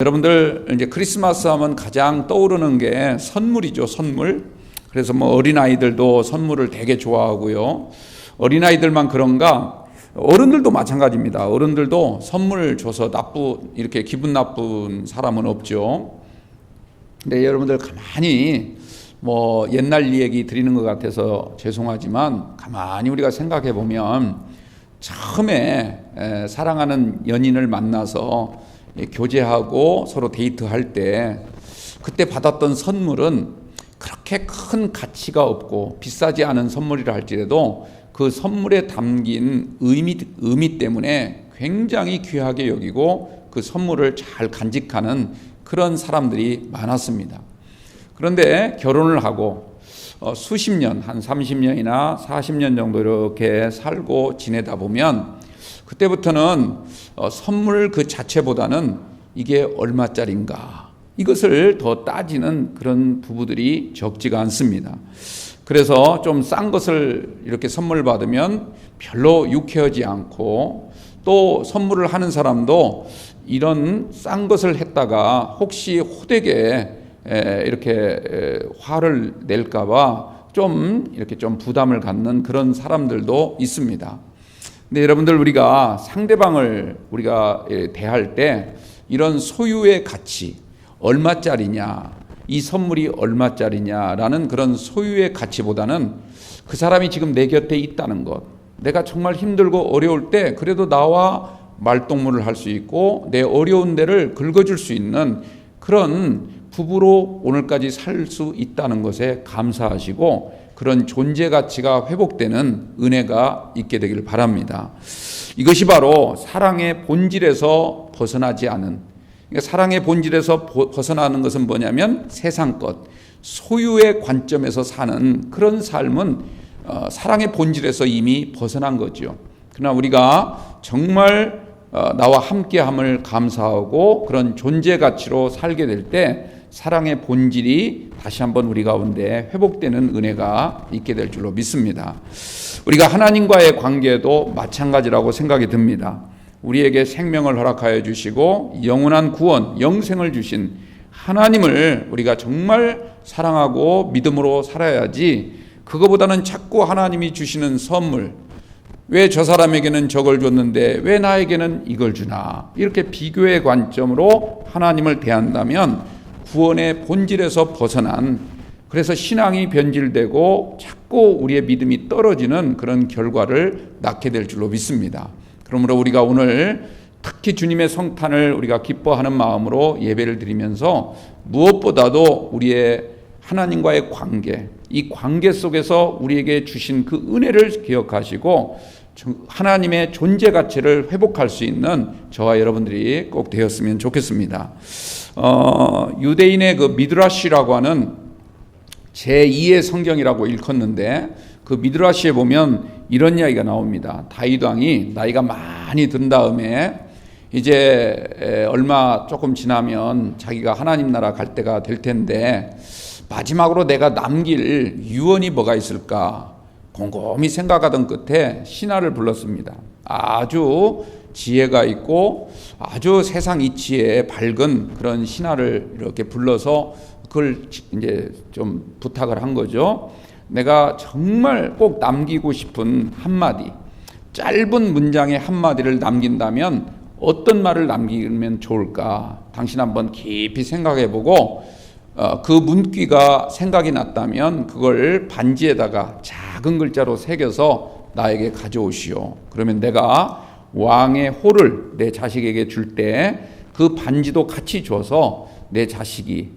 여러분들 이제 크리스마스 하면 가장 떠오르는 게 선물이죠, 선물. 그래서 뭐 어린아이들도 선물을 되게 좋아하고요. 어린아이들만 그런가? 어른들도 마찬가지입니다. 어른들도 선물 줘서 나쁘, 이렇게 기분 나쁜 사람은 없죠. 근데 여러분들 가만히 뭐 옛날 얘기 드리는 것 같아서 죄송하지만 가만히 우리가 생각해 보면 처음에 에, 사랑하는 연인을 만나서 예, 교제하고 서로 데이트할 때 그때 받았던 선물은 그렇게 큰 가치가 없고 비싸지 않은 선물이라 할지라도 그 선물에 담긴 의미, 의미 때문에 굉장히 귀하게 여기고 그 선물을 잘 간직하는 그런 사람들이 많았습니다. 그런데 결혼을 하고 어, 수십 년, 한 30년이나 40년 정도 이렇게 살고 지내다 보면 그때부터는 어, 선물 그 자체보다는 이게 얼마짜린가 이것을 더 따지는 그런 부부들이 적지가 않습니다. 그래서 좀 싼 것을 이렇게 선물 받으면 별로 유쾌하지 않고 또 선물을 하는 사람도 이런 싼 것을 했다가 혹시 호되게 이렇게 화를 낼까봐 좀 이렇게 좀 부담을 갖는 그런 사람들도 있습니다. 근데 여러분들 우리가 상대방을 우리가 예, 대할 때 이런 소유의 가치 얼마짜리냐 이 선물이 얼마짜리냐라는 그런 소유의 가치보다는 그 사람이 지금 내 곁에 있다는 것. 내가 정말 힘들고 어려울 때 그래도 나와 말동무를 할 수 있고 내 어려운 데를 긁어줄 수 있는 그런 부부로 오늘까지 살 수 있다는 것에 감사하시고 그런 존재 가치가 회복되는 은혜가 있게 되기를 바랍니다. 이것이 바로 사랑의 본질에서 벗어나지 않은 그러니까 사랑의 본질에서 벗어나는 것은 뭐냐면 세상 것, 소유의 관점에서 사는 그런 삶은 어, 사랑의 본질에서 이미 벗어난 거죠. 그러나 우리가 정말 어, 나와 함께함을 감사하고 그런 존재 가치로 살게 될 때 사랑의 본질이 다시 한번 우리 가운데 회복되는 은혜가 있게 될 줄로 믿습니다. 우리가 하나님과의 관계도 마찬가지라고 생각이 듭니다. 우리에게 생명을 허락하여 주시고 영원한 구원, 영생을 주신 하나님을 우리가 정말 사랑하고 믿음으로 살아야지 그거보다는 자꾸 하나님이 주시는 선물, 왜 저 사람에게는 저걸 줬는데 왜 나에게는 이걸 주나 이렇게 비교의 관점으로 하나님을 대한다면 구원의 본질에서 벗어난 그래서 신앙이 변질되고 자꾸 우리의 믿음이 떨어지는 그런 결과를 낳게 될 줄로 믿습니다. 그러므로 우리가 오늘 특히 주님의 성탄을 우리가 기뻐하는 마음으로 예배를 드리면서 무엇보다도 우리의 하나님과의 관계, 이 관계 속에서 우리에게 주신 그 은혜를 기억하시고 하나님의 존재 가치를 회복할 수 있는 저와 여러분들이 꼭 되었으면 좋겠습니다. 어, 유대인의 그 미드라시라고 하는 제2의 성경이라고 일컫는데 그 미드라시에 보면 이런 이야기가 나옵니다. 다윗 왕이 나이가 많이 든 다음에 이제 얼마 조금 지나면 자기가 하나님 나라 갈 때가 될 텐데 마지막으로 내가 남길 유언이 뭐가 있을까 곰곰이 생각하던 끝에 신하를 불렀습니다. 아주 지혜가 있고 아주 세상 이치에 밝은 그런 신하를 이렇게 불러서 그걸 이제 좀 부탁을 한 거죠. 내가 정말 꼭 남기고 싶은 한마디, 짧은 문장의 한마디를 남긴다면 어떤 말을 남기면 좋을까? 당신 한번 깊이 생각해 보고 어, 그 문귀가 생각이 났다면 그걸 반지에다가 작은 글자로 새겨서 나에게 가져오시오. 그러면 내가 왕의 호를 내 자식에게 줄 때 그 반지도 같이 줘서 내 자식이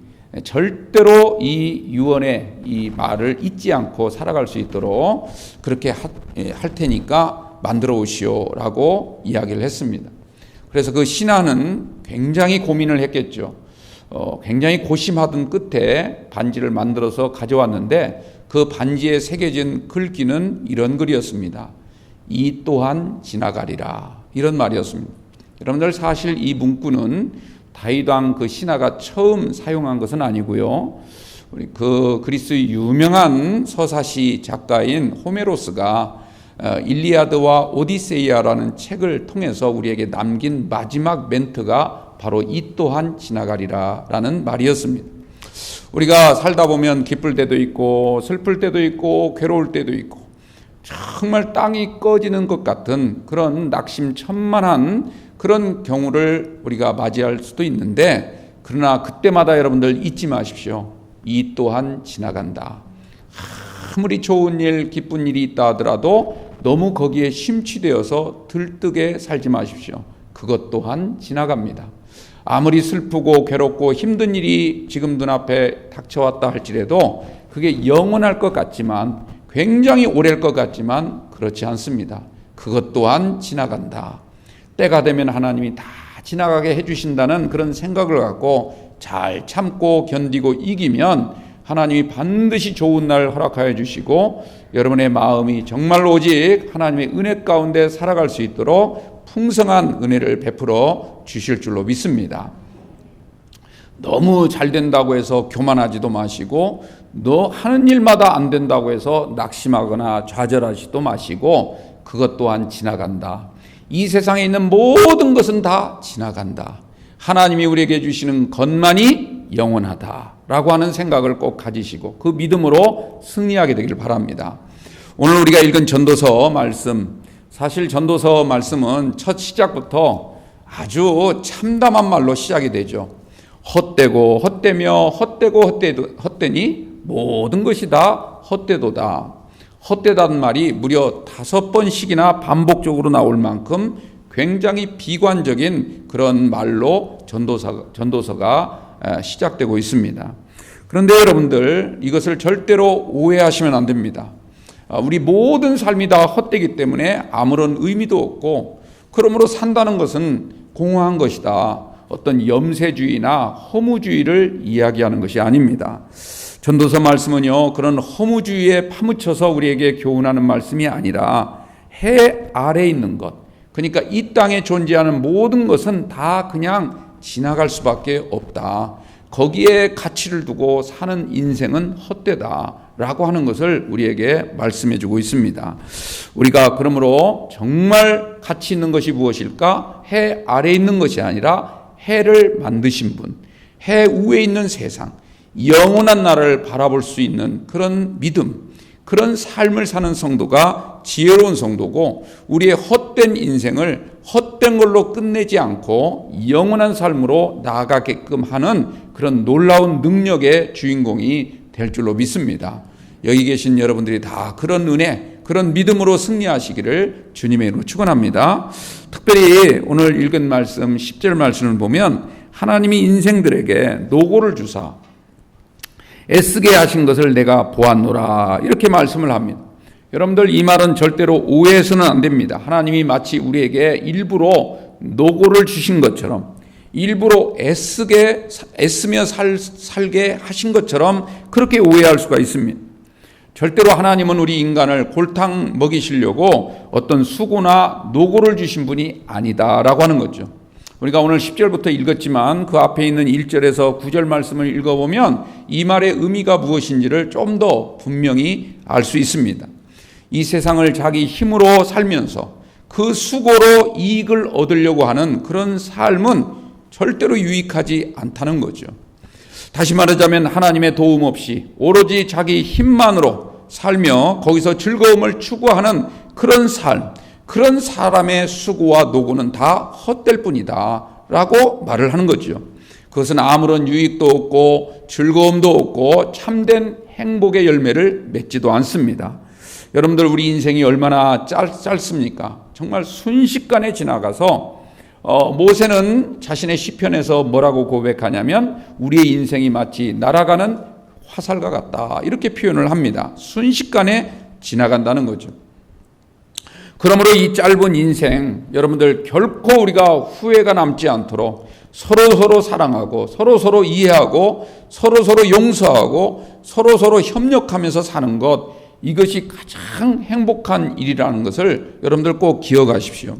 절대로 이 유언의 이 말을 잊지 않고 살아갈 수 있도록 그렇게 예, 할 테니까 만들어 오시오라고 이야기를 했습니다. 그래서 그 신하는 굉장히 고민을 했겠죠. 어, 굉장히 고심하던 끝에 반지를 만들어서 가져왔는데 그 반지에 새겨진 글귀는 이런 글이었습니다. 이 또한 지나가리라. 이런 말이었습니다. 여러분들 사실 이 문구는 다이당 그 신하가 처음 사용한 것은 아니고요. 우리 그 그리스 유명한 서사시 작가인 호메로스가 어, 일리아드와 오디세이아라는 책을 통해서 우리에게 남긴 마지막 멘트가 바로 이 또한 지나가리라 라는 말이었습니다. 우리가 살다 보면 기쁠 때도 있고 슬플 때도 있고 괴로울 때도 있고 정말 땅이 꺼지는 것 같은 그런 낙심천만한 그런 경우를 우리가 맞이할 수도 있는데 그러나 그때마다 여러분들 잊지 마십시오. 이 또한 지나간다. 아무리 좋은 일, 기쁜 일이 있다 하더라도 너무 거기에 심취되어서 들뜨게 살지 마십시오. 그것 또한 지나갑니다. 아무리 슬프고 괴롭고 힘든 일이 지금 눈앞에 닥쳐왔다 할지라도 그게 영원할 것 같지만 굉장히 오래일 것 같지만 그렇지 않습니다. 그것 또한 지나간다. 때가 되면 하나님이 다 지나가게 해주신다는 그런 생각을 갖고 잘 참고 견디고 이기면 하나님이 반드시 좋은 날 허락하여 주시고 여러분의 마음이 정말로 오직 하나님의 은혜 가운데 살아갈 수 있도록 풍성한 은혜를 베풀어 주실 줄로 믿습니다. 너무 잘 된다고 해서 교만하지도 마시고 너 하는 일마다 안 된다고 해서 낙심하거나 좌절하지도 마시고 그것 또한 지나간다. 이 세상에 있는 모든 것은 다 지나간다. 하나님이 우리에게 주시는 것만이 영원하다 라고 하는 생각을 꼭 가지시고 그 믿음으로 승리하게 되길 바랍니다. 오늘 우리가 읽은 전도서 말씀 사실 전도서 말씀은 첫 시작부터 아주 참담한 말로 시작이 되죠. 헛되고 헛되며 헛되고 헛되도, 헛되니 모든 것이 다 헛되도다. 헛되다는 말이 무려 다섯 번씩이나 반복적으로 나올 만큼 굉장히 비관적인 그런 말로 전도서, 전도서가 시작되고 있습니다. 그런데 여러분들 이것을 절대로 오해하시면 안 됩니다. 아, 우리 모든 삶이 다 헛되기 때문에 아무런 의미도 없고 그러므로 산다는 것은 공허한 것이다. 어떤 염세주의나 허무주의를 이야기하는 것이 아닙니다. 전도서 말씀은요, 그런 허무주의에 파묻혀서 우리에게 교훈하는 말씀이 아니라 해 아래 있는 것. 그러니까 이 땅에 존재하는 모든 것은 다 그냥 지나갈 수밖에 없다. 거기에 가치를 두고 사는 인생은 헛되다. 라고 하는 것을 우리에게 말씀해 주고 있습니다. 우리가 그러므로 정말 가치 있는 것이 무엇일까? 해 아래 있는 것이 아니라 해를 만드신 분, 해 위에 있는 세상, 영원한 나라를 바라볼 수 있는 그런 믿음, 그런 삶을 사는 성도가 지혜로운 성도고 우리의 헛된 인생을 헛된 걸로 끝내지 않고 영원한 삶으로 나아가게끔 하는 그런 놀라운 능력의 주인공이 될 줄로 믿습니다. 여기 계신 여러분들이 다 그런 은혜, 그런 믿음으로 승리하시기를 주님의 이름으로 축원합니다. 특별히 오늘 읽은 말씀 10절 말씀을 보면 하나님이 인생들에게 노고를 주사 애쓰게 하신 것을 내가 보았노라 이렇게 말씀을 합니다. 여러분들 이 말은 절대로 오해해서는 안 됩니다. 하나님이 마치 우리에게 일부러 노고를 주신 것처럼 일부러 애쓰게 애쓰며 살, 살게 하신 것처럼 그렇게 오해할 수가 있습니다. 절대로 하나님은 우리 인간을 골탕 먹이시려고 어떤 수고나 노고를 주신 분이 아니다라고 하는 거죠. 우리가 오늘 10절부터 읽었지만 그 앞에 있는 1절에서 9절 말씀을 읽어보면 이 말의 의미가 무엇인지를 좀 더 분명히 알 수 있습니다. 이 세상을 자기 힘으로 살면서 그 수고로 이익을 얻으려고 하는 그런 삶은 절대로 유익하지 않다는 거죠. 다시 말하자면 하나님의 도움 없이 오로지 자기 힘만으로 살며 거기서 즐거움을 추구하는 그런 삶, 그런 사람의 수고와 노고는 다 헛될 뿐이다. 라고 말을 하는 거죠. 그것은 아무런 유익도 없고 즐거움도 없고 참된 행복의 열매를 맺지도 않습니다. 여러분들 우리 인생이 얼마나 짧, 짧습니까? 정말 순식간에 지나가서 어, 모세는 자신의 시편에서 뭐라고 고백하냐면 우리의 인생이 마치 날아가는 화살과 같다 이렇게 표현을 합니다. 순식간에 지나간다는 거죠. 그러므로 이 짧은 인생 여러분들 결코 우리가 후회가 남지 않도록 서로 서로 사랑하고 서로 서로 이해하고 서로 서로 용서하고 서로 서로 협력하면서 사는 것 이것이 가장 행복한 일이라는 것을 여러분들 꼭 기억하십시오.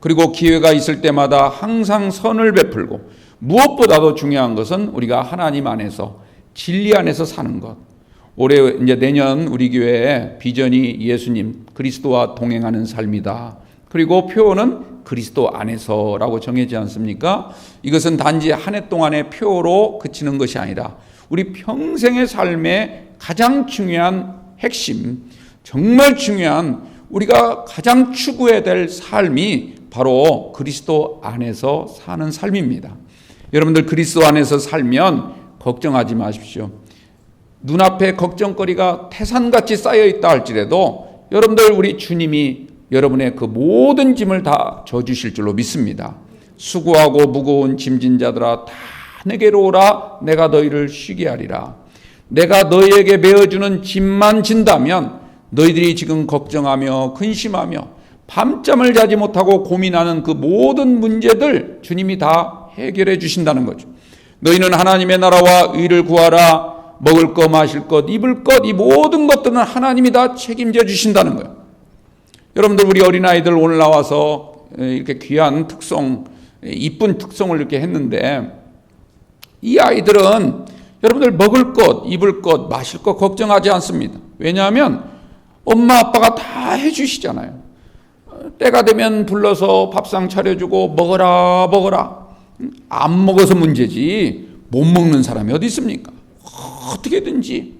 그리고 기회가 있을 때마다 항상 선을 베풀고 무엇보다도 중요한 것은 우리가 하나님 안에서 진리 안에서 사는 것. 올해 이제 내년 우리 교회의 비전이 예수님 그리스도와 동행하는 삶이다. 그리고 표어는 그리스도 안에서라고 정해지 않습니까? 이것은 단지 한 해 동안의 표로 그치는 것이 아니라 우리 평생의 삶의 가장 중요한 핵심, 정말 중요한 우리가 가장 추구해야 될 삶이 바로 그리스도 안에서 사는 삶입니다. 여러분들 그리스도 안에서 살면 걱정하지 마십시오. 눈앞에 걱정거리가 태산같이 쌓여 있다 할지라도 여러분들 우리 주님이 여러분의 그 모든 짐을 다 져주실 줄로 믿습니다. 수고하고 무거운 짐진 자들아 다 내게로 오라 내가 너희를 쉬게 하리라. 내가 너희에게 메어주는 짐만 진다면 너희들이 지금 걱정하며 근심하며 밤잠을 자지 못하고 고민하는 그 모든 문제들 주님이 다 해결해 주신다는 거죠. 너희는 하나님의 나라와 의를 구하라 먹을 것 마실 것 입을 것 이 모든 것들은 하나님이 다 책임져 주신다는 거예요. 여러분들 우리 어린아이들 오늘 나와서 이렇게 귀한 특성 이쁜 특성을 이렇게 했는데 이 아이들은 여러분들 먹을 것, 입을 것, 마실 것 걱정하지 않습니다. 왜냐하면 엄마 아빠가 다 해주시잖아요. 때가 되면 불러서 밥상 차려주고 먹어라 먹어라. 안 먹어서 문제지 못 먹는 사람이 어디 있습니까? 어떻게든지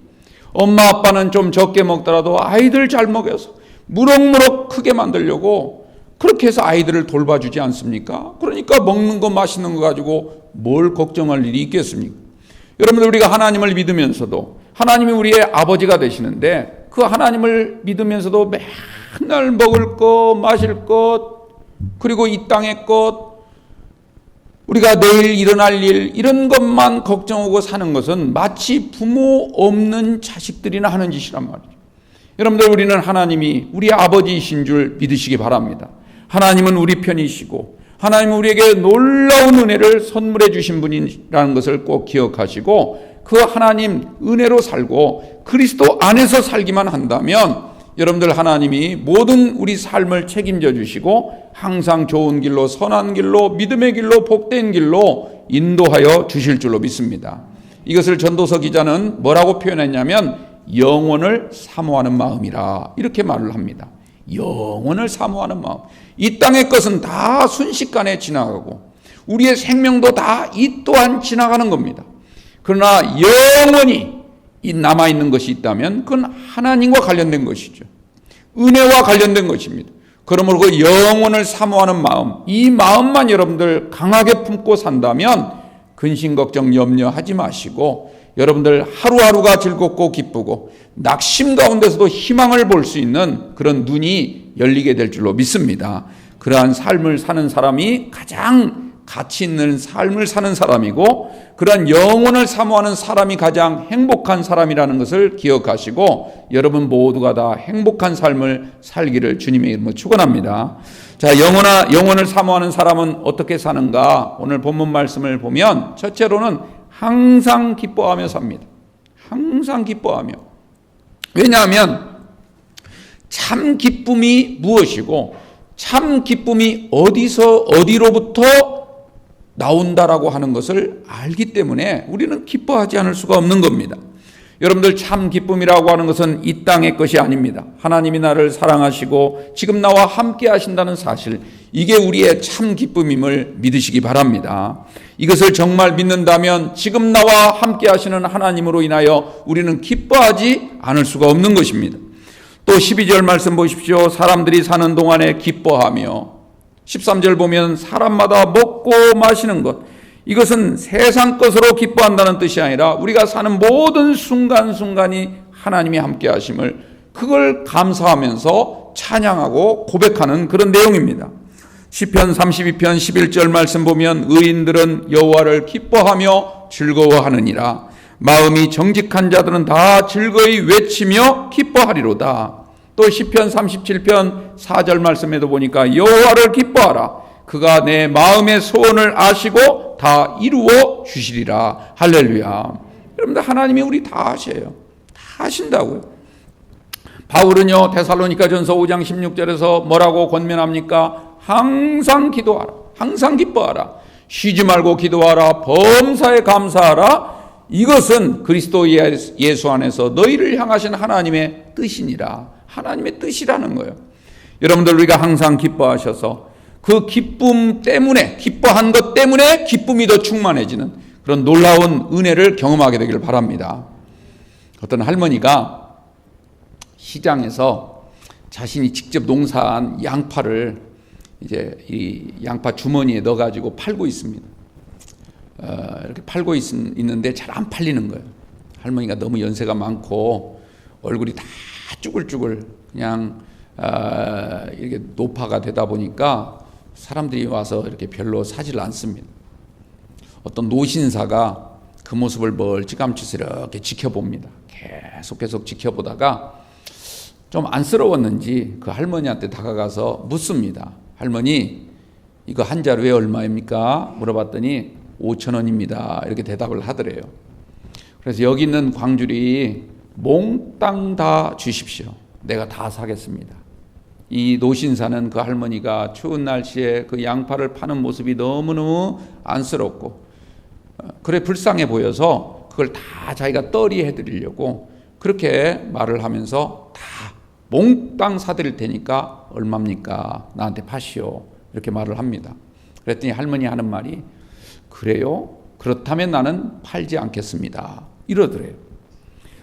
엄마 아빠는 좀 적게 먹더라도 아이들 잘 먹여서 무럭무럭 크게 만들려고 그렇게 해서 아이들을 돌봐주지 않습니까? 그러니까 먹는 거 마시는 거 가지고 뭘 걱정할 일이 있겠습니까? 여러분들 우리가 하나님을 믿으면서도 하나님이 우리의 아버지가 되시는데 그 하나님을 믿으면서도 맨날 먹을 것, 마실 것, 그리고 이 땅의 것, 우리가 내일 일어날 일, 이런 것만 걱정하고 사는 것은 마치 부모 없는 자식들이나 하는 짓이란 말이죠. 여러분들 우리는 하나님이 우리 아버지이신 줄 믿으시기 바랍니다. 하나님은 우리 편이시고 하나님은 우리에게 놀라운 은혜를 선물해 주신 분이라는 것을 꼭 기억하시고 그 하나님 은혜로 살고 그리스도 안에서 살기만 한다면 여러분들 하나님이 모든 우리 삶을 책임져 주시고 항상 좋은 길로 선한 길로 믿음의 길로 복된 길로 인도하여 주실 줄로 믿습니다. 이것을 전도서 기자는 뭐라고 표현했냐면 영원을 사모하는 마음이라 이렇게 말을 합니다. 영원을 사모하는 마음. 이 땅의 것은 다 순식간에 지나가고 우리의 생명도 다 이 또한 지나가는 겁니다. 그러나 영원히 이 남아 있는 것이 있다면 그건 하나님과 관련된 것이죠. 은혜와 관련된 것입니다. 그러므로 그 영혼을 사모하는 마음, 이 마음만 여러분들 강하게 품고 산다면 근심 걱정 염려하지 마시고 여러분들 하루하루가 즐겁고 기쁘고 낙심 가운데서도 희망을 볼 수 있는 그런 눈이 열리게 될 줄로 믿습니다. 그러한 삶을 사는 사람이 가장 가치 있는 삶을 사는 사람이고 그러한 영혼을 사모하는 사람이 가장 행복한 사람이라는 것을 기억하시고 여러분 모두가 다 행복한 삶을 살기를 주님의 이름으로 축원합니다. 자, 영혼아 영혼을 사모하는 사람은 어떻게 사는가? 오늘 본문 말씀을 보면 첫째로는 항상 기뻐하며 삽니다. 항상 기뻐하며. 왜냐하면 참 기쁨이 무엇이고 참 기쁨이 어디서 어디로부터 나온다라고 하는 것을 알기 때문에 우리는 기뻐하지 않을 수가 없는 겁니다. 여러분들 참 기쁨이라고 하는 것은 이 땅의 것이 아닙니다. 하나님이 나를 사랑하시고 지금 나와 함께 하신다는 사실, 이게 우리의 참 기쁨임을 믿으시기 바랍니다. 이것을 정말 믿는다면 지금 나와 함께 하시는 하나님으로 인하여 우리는 기뻐하지 않을 수가 없는 것입니다. 또 12절 말씀 보십시오. 사람들이 사는 동안에 기뻐하며 13절 보면 사람마다 먹고 마시는 것. 이것은 세상 것으로 기뻐한다는 뜻이 아니라 우리가 사는 모든 순간순간이 하나님이 함께 하심을 그걸 감사하면서 찬양하고 고백하는 그런 내용입니다. 시편 32편 11절 말씀 보면 의인들은 여호와를 기뻐하며 즐거워하느니라 마음이 정직한 자들은 다 즐거이 외치며 기뻐하리로다. 또 시편 37편 4절 말씀에도 보니까 여호와를 기뻐하라. 그가 내 마음의 소원을 아시고 다 이루어 주시리라. 할렐루야. 여러분들 하나님이 우리 다 하셔요. 다 하신다고요. 바울은요 데살로니가 전서 5장 16절에서 뭐라고 권면합니까? 항상 기도하라. 항상 기뻐하라. 쉬지 말고 기도하라. 범사에 감사하라. 이것은 그리스도 예수 안에서 너희를 향하신 하나님의 뜻이니라. 하나님의 뜻이라는 거예요. 여러분들 우리가 항상 기뻐하셔서 그 기쁨 때문에 기뻐한 것 때문에 기쁨이 더 충만해지는 그런 놀라운 은혜를 경험하게 되기를 바랍니다. 어떤 할머니가 시장에서 자신이 직접 농사한 양파를 이제 이 양파 주머니에 넣어가지고 팔고 있습니다. 어, 이렇게 팔고 있, 있는데 잘 안 팔리는 거예요. 할머니가 너무 연세가 많고 얼굴이 다 쭈글쭈글 그냥 어, 이렇게 노파가 되다 보니까 사람들이 와서 이렇게 별로 사지를 않습니다. 어떤 노신사가 그 모습을 멀찌감치 이렇게 지켜봅니다. 계속 계속 지켜보다가 좀 안쓰러웠는지 그 할머니한테 다가가서 묻습니다. 할머니, 이거 한 자루에 얼마입니까? 물어봤더니 5천 원입니다. 이렇게 대답을 하더래요. 그래서 여기 있는 광주리 몽땅 다 주십시오. 내가 다 사겠습니다. 이 노신사는 그 할머니가 추운 날씨에 그 양파를 파는 모습이 너무너무 안쓰럽고 어, 그래 불쌍해 보여서 그걸 다 자기가 떨이 해 드리려고 그렇게 말을 하면서 다 몽땅 사드릴 테니까 얼마입니까? 나한테 파시오. 이렇게 말을 합니다. 그랬더니 할머니 하는 말이 그래요? 그렇다면 나는 팔지 않겠습니다. 이러더래요.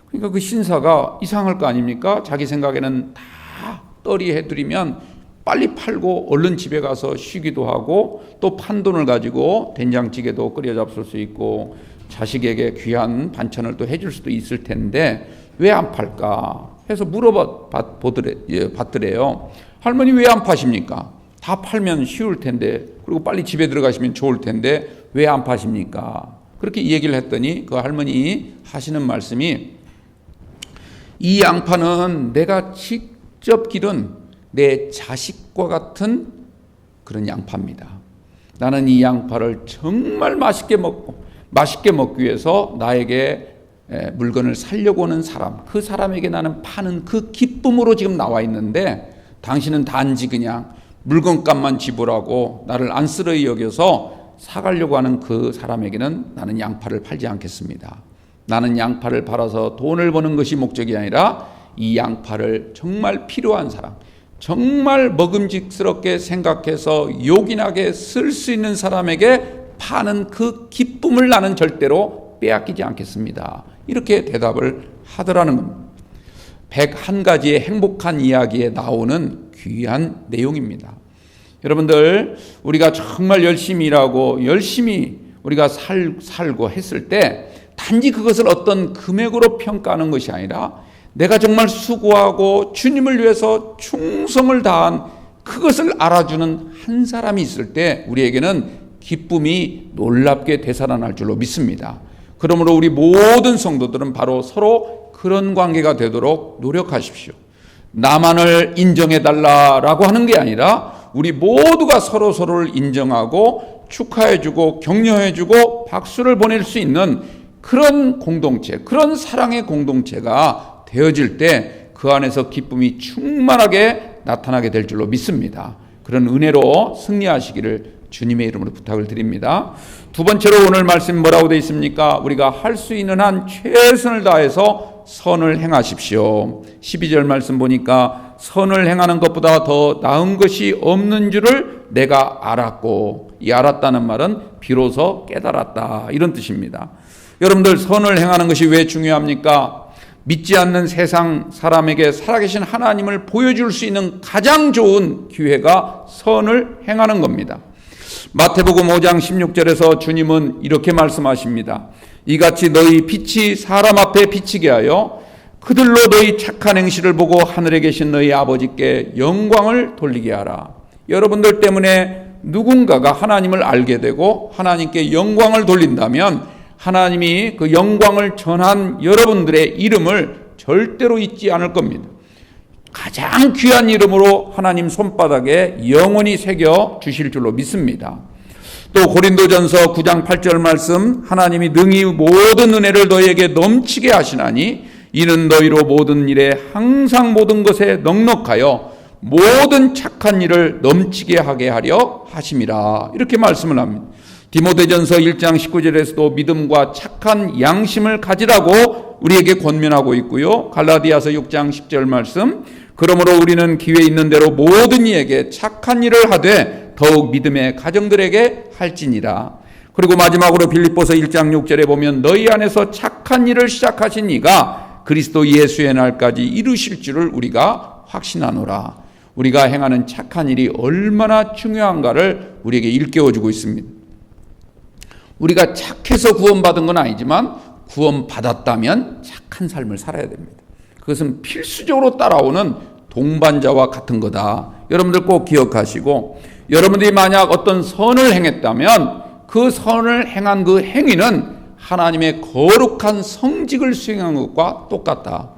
그러니까 그 신사가 이상할 거 아닙니까? 자기 생각에는 다 떨이 해드리면 빨리 팔고 얼른 집에 가서 쉬기도 하고 또 판 돈을 가지고 된장찌개도 끓여 잡술 수 있고 자식에게 귀한 반찬을 또 해줄 수도 있을 텐데 왜 안 팔까? 해서 물어봐 보더래, 예. 할머니 왜 안 파십니까? 다 팔면 쉬울 텐데 그리고 빨리 집에 들어가시면 좋을 텐데 왜 안 파십니까? 그렇게 얘기를 했더니 그 할머니 하시는 말씀이 이 양파는 내가 직접 기른 내 자식과 같은 그런 양파입니다. 나는 이 양파를 정말 맛있게 먹고 맛있게 먹기 위해서 나에게 물건을 살려고 하는 사람, 그 사람에게 나는 파는 그 기쁨으로 지금 나와 있는데 당신은 단지 그냥 물건값만 지불하고 나를 안쓰러이 여겨서 사가려고 하는 그 사람에게는 나는 양파를 팔지 않겠습니다. 나는 양파를 팔아서 돈을 버는 것이 목적이 아니라 이 양파를 정말 필요한 사람, 정말 먹음직스럽게 생각해서 요긴하게 쓸 수 있는 사람에게 파는 그 기쁨을 나는 절대로 빼앗기지 않겠습니다. 이렇게 대답을 하더라는 겁니다. 101가지의 행복한 이야기에 나오는 귀한 내용입니다. 여러분들, 우리가 정말 열심히 일하고 열심히 우리가 살, 살고 했을 때 단지 그것을 어떤 금액으로 평가하는 것이 아니라 내가 정말 수고하고 주님을 위해서 충성을 다한 그것을 알아주는 한 사람이 있을 때 우리에게는 기쁨이 놀랍게 되살아날 줄로 믿습니다. 그러므로 우리 모든 성도들은 바로 서로 그런 관계가 되도록 노력하십시오. 나만을 인정해 달라라고 하는 게 아니라 우리 모두가 서로 서로를 인정하고 축하해 주고 격려해 주고 박수를 보낼 수 있는 그런 공동체, 그런 사랑의 공동체가 되어질 때 그 안에서 기쁨이 충만하게 나타나게 될 줄로 믿습니다. 그런 은혜로 승리하시기를 주님의 이름으로 부탁을 드립니다. 두 번째로 오늘 말씀 뭐라고 되어 있습니까? 우리가 할 수 있는 한 최선을 다해서 선을 행하십시오. 12절 말씀 보니까 선을 행하는 것보다 더 나은 것이 없는 줄을 내가 알았고 이 알았다는 말은 비로소 깨달았다 이런 뜻입니다. 여러분들 선을 행하는 것이 왜 중요합니까? 믿지 않는 세상 사람에게 살아계신 하나님을 보여줄 수 있는 가장 좋은 기회가 선을 행하는 겁니다. 마태복음 5장 16절에서 주님은 이렇게 말씀하십니다. 이같이 너희 빛이 사람 앞에 비치게 하여 그들로 너희 착한 행실을 보고 하늘에 계신 너희 아버지께 영광을 돌리게 하라. 여러분들 때문에 누군가가 하나님을 알게 되고 하나님께 영광을 돌린다면 하나님이 그 영광을 전한 여러분들의 이름을 절대로 잊지 않을 겁니다. 가장 귀한 이름으로 하나님 손바닥에 영원히 새겨 주실 줄로 믿습니다. 또 고린도전서 9장 8절 말씀 하나님이 능히 모든 은혜를 너희에게 넘치게 하시나니 이는 너희로 모든 일에 항상 모든 것에 넉넉하여 모든 착한 일을 넘치게 하게 하려 하심이라 이렇게 말씀을 합니다. 디모데전서 1장 19절에서도 믿음과 착한 양심을 가지라고 우리에게 권면하고 있고요. 갈라디아서 6장 10절 말씀 그러므로 우리는 기회 있는 대로 모든 이에게 착한 일을 하되 더욱 믿음의 가정들에게 할지니라. 그리고 마지막으로 빌립보서 1장 6절에 보면 너희 안에서 착한 일을 시작하신 이가 그리스도 예수의 날까지 이루실 줄을 우리가 확신하노라. 우리가 행하는 착한 일이 얼마나 중요한가를 우리에게 일깨워 주고 있습니다. 우리가 착해서 구원받은 건 아니지만 구원받았다면 착한 삶을 살아야 됩니다. 그것은 필수적으로 따라오는 동반자와 같은 거다. 여러분들 꼭 기억하시고 여러분들이 만약 어떤 선을 행했다면 그 선을 행한 그 행위는 하나님의 거룩한 성직을 수행한 것과 똑같다.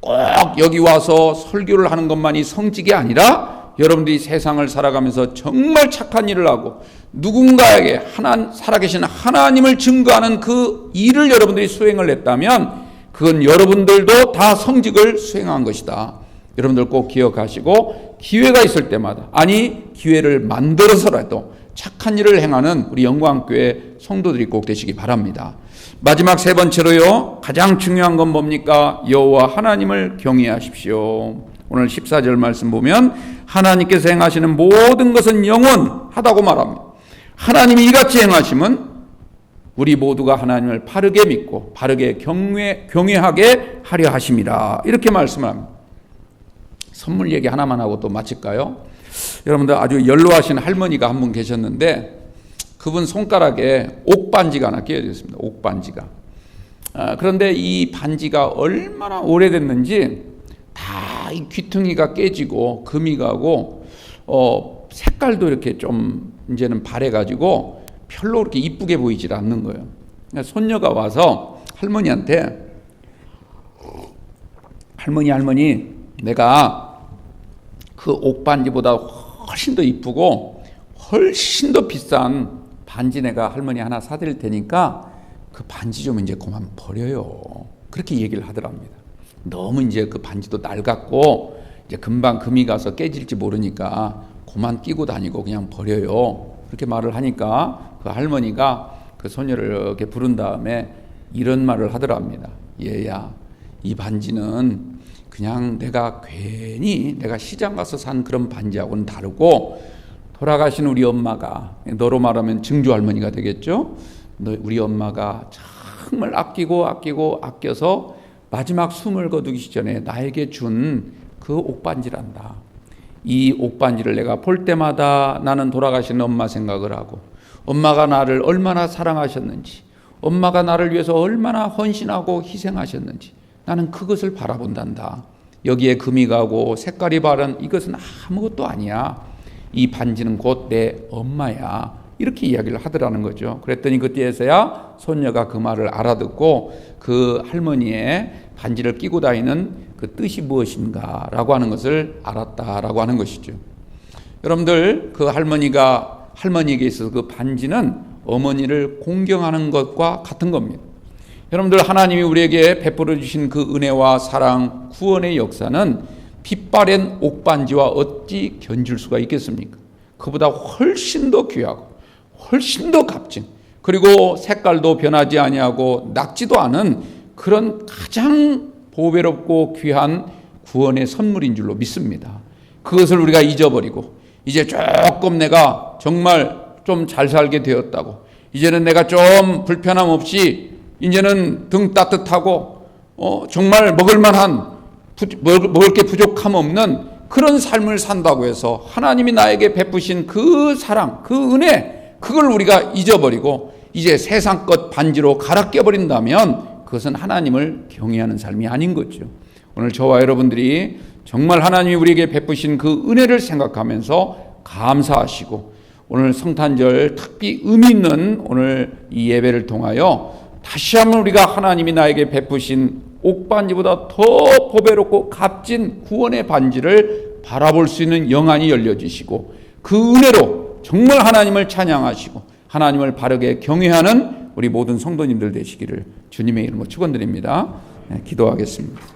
꼭 여기 와서 설교를 하는 것만이 성직이 아니라 여러분들이 세상을 살아가면서 정말 착한 일을 하고 누군가에게 하나 살아계신 하나님을 증거하는 그 일을 여러분들이 수행을 했다면 그건 여러분들도 다 성직을 수행한 것이다. 여러분들 꼭 기억하시고 기회가 있을 때마다 아니 기회를 만들어서라도 착한 일을 행하는 우리 영광교회 성도들이 꼭 되시기 바랍니다. 마지막 세 번째로요. 가장 중요한 건 뭡니까? 여호와 하나님을 경외하십시오. 오늘 14절 말씀 보면 하나님께서 행하시는 모든 것은 영원하다고 말합니다. 하나님이 이같이 행하시면 우리 모두가 하나님을 바르게 믿고 바르게 경외, 경외하게 하려 하심이라. 이렇게 말씀을 합니다. 선물 얘기 하나만 하고 또 마칠까요? 여러분들 아주 연로하신 할머니가 한 분 계셨는데 그분 손가락에 옥반지가 하나 끼어져 있습니다. 옥반지가. 아, 그런데 이 반지가 얼마나 오래됐는지 다 이 귀퉁이가 깨지고 금이 가고 어, 색깔도 이렇게 좀 이제는 바래가지고 별로 그렇게 이쁘게 보이질 않는 거예요. 그러니까 손녀가 와서 할머니한테 할머니 할머니 내가 그 옥반지보다 훨씬 더 이쁘고 훨씬 더 비싼 반지 내가 할머니 하나 사드릴 테니까 그 반지 좀 이제 그만 버려요. 그렇게 얘기를 하더랍니다. 너무 이제 그 반지도 낡았고 이제 금방 금이 가서 깨질지 모르니까 그만 끼고 다니고 그냥 버려요. 그렇게 말을 하니까 그 할머니가 그 소녀를 이렇게 부른 다음에 이런 말을 하더랍니다. 얘야, 이 반지는 그냥 내가 괜히 내가 시장 가서 산 그런 반지하고는 다르고 돌아가신 우리 엄마가 너로 말하면 증조 할머니가 되겠죠. 우리 엄마가 정말 아끼고 아끼고 아껴서 마지막 숨을 거두기 전에 나에게 준 그 옥반지란다. 이 옥반지를 내가 볼 때마다 나는 돌아가신 엄마 생각을 하고 엄마가 나를 얼마나 사랑하셨는지 엄마가 나를 위해서 얼마나 헌신하고 희생하셨는지 나는 그것을 바라본단다. 여기에 금이 가고 색깔이 바른 이것은 아무것도 아니야. 이 반지는 곧 내 엄마야. 이렇게 이야기를 하더라는 거죠. 그랬더니 그때에서야 손녀가 그 말을 알아듣고 그 할머니의 반지를 끼고 다니는 그 뜻이 무엇인가라고 하는 것을 알았다라고 하는 것이죠. 여러분들 그 할머니가 할머니에게 있어서 그 반지는 어머니를 공경하는 것과 같은 겁니다. 여러분들 하나님이 우리에게 베풀어 주신 그 은혜와 사랑, 구원의 역사는 빛바랜 옥반지와 어찌 견줄 수가 있겠습니까? 그보다 훨씬 더 귀하고 훨씬 더 값진 그리고 색깔도 변하지 아니하고 낙지도 않은 그런 가장 보배롭고 귀한 구원의 선물인 줄로 믿습니다. 그것을 우리가 잊어버리고 이제 조금 내가 정말 좀 잘 살게 되었다고 이제는 내가 좀 불편함 없이 이제는 등 따뜻하고 어, 정말 먹을만한 먹을 게 부족함 없는 그런 삶을 산다고 해서 하나님이 나에게 베푸신 그 사랑, 그 은혜, 그걸 우리가 잊어버리고 이제 세상 것 반지로 갈아 껴버린다면 그것은 하나님을 경외하는 삶이 아닌 거죠. 오늘 저와 여러분들이 정말 하나님이 우리에게 베푸신 그 은혜를 생각하면서 감사하시고 오늘 성탄절 특히 의미 있는 오늘 이 예배를 통하여 다시 한번 우리가 하나님이 나에게 베푸신 옥반지보다 더 보배롭고 값진 구원의 반지를 바라볼 수 있는 영안이 열려지시고 그 은혜로 정말 하나님을 찬양하시고 하나님을 바르게 경외하는 우리 모든 성도님들 되시기를 주님의 이름으로 축원드립니다. 네, 기도하겠습니다.